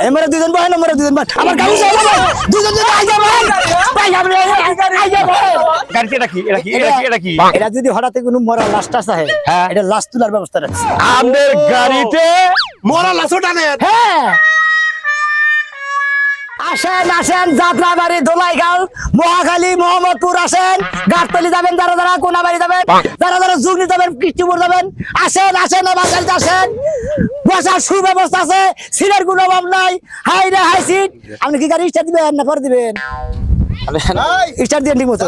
এমরে দুজন বহেন এমরে দুজন বহেন আমার গাড়ি যাবে দুজন দুজন আই যাবে ভাই আপনি আই যাবে গাড়িতে এটা কি এটা কি এটা কি এটা কি? এটা যদি হঠাৎ কোনো মরা লাশ টাস হয় হ্যাঁ। এটা লাশ তোলার ব্যবস্থা রাখছে। আমাদের গাড়িতে মরা লাশ ওঠানে হ্যাঁ। আসেন আসেন যাত্রাবাড়ি দোলাইগাঁও মহাখালী মোহাম্মদপুর আসেন। গাছতলি যাবেন যারা যারা কোনাবাড়ি যাবেন যারা যারা জুগনি যাবেন কৃষ্ণপুর যাবেন আসেন আসেন আমার গাড়িতে আসেন। বসার সুব্যবস্থা আছে সিটের কোনো অভাব নাই। হাই রে হাই সিট। আপনি কি গাড়ি স্টার্ট দিবেন না পরে দিবেন? স্টার্ট দিয়ে ঠিক মতো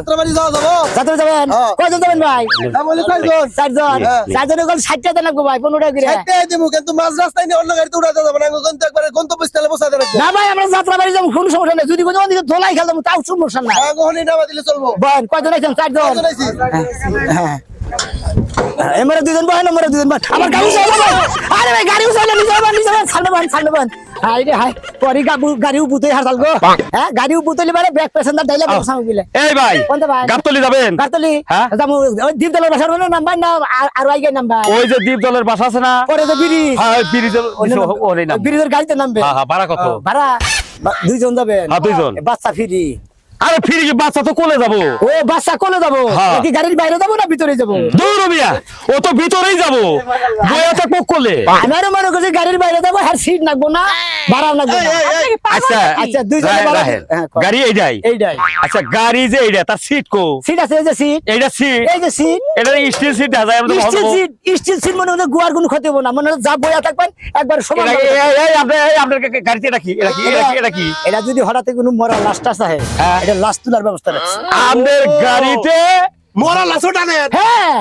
যাত্রা যাবেন? হ্যাঁ। কয়জন যাবেন ভাই? না চারজন। চারজন। হ্যাঁ। চারজনের গল ষাট টাকা লাগবে ভাই পনেরো টাকা কিন্তু মাঝ রাস্তায় নিয়ে অন্য গাড়িতে উড়াতে যাব না। গন্তব্য একবারে গন্তব্যস্থলে বসাতে না ভাই আমরা যাত্রা বাড়ি যাব কোনো সমস্যা নেই। যদি কোনো দিকে ধোলাই খেলতাম তাও সমস্যা হ্যাঁ নামা দিলে চলবো। বল কয়জন আছেন? চারজন? হ্যাঁ। এমরে দুজন বহেন এমরে দুজন বহেন আমার গাড়ি চলে আরে ভাই গাড়ি চলে নিজে বান নিজে বান হাই রে হাই পরি গাবু গাড়িও উপুতে হাসাল গো হ্যাঁ গাড়িও বুতলি মানে ব্যাক প্যাসেঞ্জার বসে সামনে গিলে এই ভাই কোনতে ভাই? গাতলি যাবেন? গাতলি হ্যাঁ? যামু ওই দীপদলের বাসার মানে নাম্বার না আর- আর আইগে নাম্বার ওই যে দীপ দলের বাসা আছে না? ওরে তো বিড়ি হ্যাঁ ওই ব্রিজের ওরে নাম বিড়িদের গাড়িতে নামবে। হ্যাঁ হ্যাঁ ভাড়া কত? ভাড়া দুইজন যাবেন। হ্যাঁ, দুইজন। বাচ্চা ফিরি আরে ফিরে কি বাচ্চা তো কোলে যাব। ও বাচ্চা কোলে যাব? হ্যাঁ। কি গাড়ির বাইরে যাব না ভিতরে যাব? দৌড় মিয়া ও তো ভিতরেই যাব। বইয়া থাকব কোলে। আমারও মনে করছি গাড়ির বাইরে যাব আর সিট নাকবো না ভাড়াও নাকবো আচ্ছা আচ্ছা, দুইজনে রাহেন, ভাড়া- রাহেন। হ্যাঁ, কর। গাড়ি এইটাই। এইটাই। আচ্ছা গাড়ি যে এইটা তার সিট কো? সিট আছে এই যে সিট। এইটা সিট। এই যে সিট। এটা স্টিল সিট? দেখা যায় আমরা তো স্টিল ভাববো। সিট স্টিল সিট মনে গুয়ার কোনো ক্ষতি হব না। মনে হচ্ছে যা বইয়া থাকবেন একবার সমান এই- আপনার আপনার গাড়িতে এটা কি? এটা কি এটা কি এটা যদি হঠাৎ কোনো মরা লাস্ট আসা হয়। হ্যাঁ। এটা লাস্ট তোলার ব্যবস্থা রাখছে। আমাদের গাড়িতে মরা লাশো হ্যাঁ।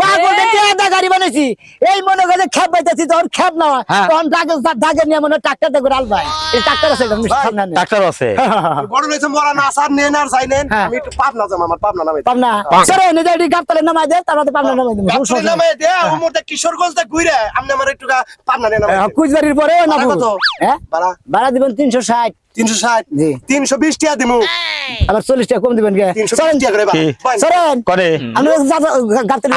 পাগল দেখে গাড়ি বানাইছি। এই মনে করে খেপ পাইতেছি তখন খেপ না হ্যাঁ। তখন নিয়ে মনে ট্রাক্টর করে আল ভাই। এই ট্রাক্টর আছে এটা মিষ্টি সামনে নেই। ডাক্তার আছে। বড় হয়েছে মরা না সার নেন আর চাই হ্যাঁ। আমি একটু পাবনা যাব আমার পাবনা নামে পাবনা। স্যার নিজে এটি গাবতলে নামাই দে তারপরে পাবনা নামাই দেবো কোনো সমস্যা নামে নেই। দেয়া ও মোটে কিশোরগঞ্জ থেকে ঘুরে আপনি আমার একটু পাবনা নেন হ্যাঁ, কুচবাড়ির পরে না কত? হ্যাঁ? ভাড়া? ভাড়া দিবেন তিনশো ষাট। তিনশো ষাট? জি। তিনশো বিশ টাকা দিমু। আবার চল্লিশ টাকা কম দিবেন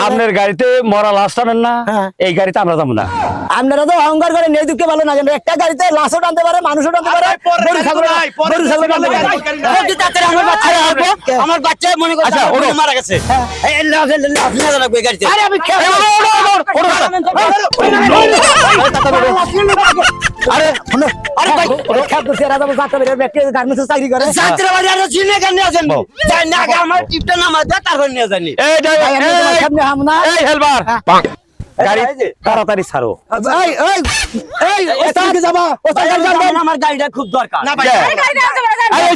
আপনার গাড়িতে মরা লাশ টানেন না হ্যাঁ। এই গাড়িতে আমরা যাব না আপনারা তো অহংকার করে নেই দুঃখে ভালো না জানেন একটা গাড়িতে লাশও টানতে পারে মানুষও টানতে পারে। এই আমার বাচ্চা মনে করে আচ্ছা, মারা গেছে এই লাফে লাফে না লাগবে গাড়িতে আরে আমি খেয়ে এই, ওঠো, ওঠো, ওঠো, ওঠো। আরে ভাই খেপ করছে এরা যাব যাত্রা বেরোবে ব্যক্তি গার্মেন্টসে চাকরি করে। যাত্রা বাড়ি আর চিনে কেন নিয়ে আসেন? যাই না আগে আমার টিপটা নামা দেয় তারপর নিয়ে জানি এই driver, ভাই, আমি তোমার এই, সামনে হাম না। এই হেলবার। গাড়ি তাড়াতাড়ি ছাড়ো। এই এই এই ওস্তাদ যাবা ওস্তাদ গাড়ি আমার গাড়িটা খুব দরকার। না ভাই। কে? আরে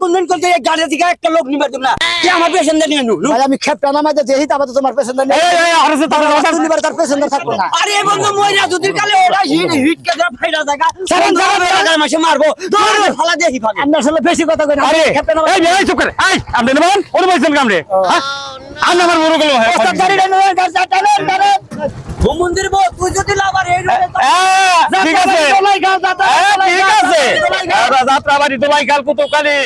কোনদিন করতে গাড়ি থেকে একটা লোক নিবে তুমি না। কি আমার পেশেন্ট নিয়ে নু আমি খেপটা নামাই দিতে এই তারপর তো তোমার পেছনে নেই এই, আরে সে আমার বসান। তুলিবার তার পেছনে থাকব না। আরে বন্ধু মই না কালে ওরা হিট হিট কে ধরে ফাইলা জায়গা সারান, সারান, সারান। মাসে মারবো। ধরে ফালা দিয়ে হিফালে আমরা আসলে বেশি কথা কই না আরে খেপটা নামাই এই এই চুপ করে। এই আপনি নেবেন ওর বলছেন কামড়ে হ্যাঁ? আপনি আমার বড় গেল ওস্তাদ গাড়ি নেন গাড়ি চালান টানেন মন্দির বউ তুই যদি লাভার এই ঠিক আছে। হ্যাঁ, ঠিক আছে। যাত্রা বাড়ি দোলাই কালী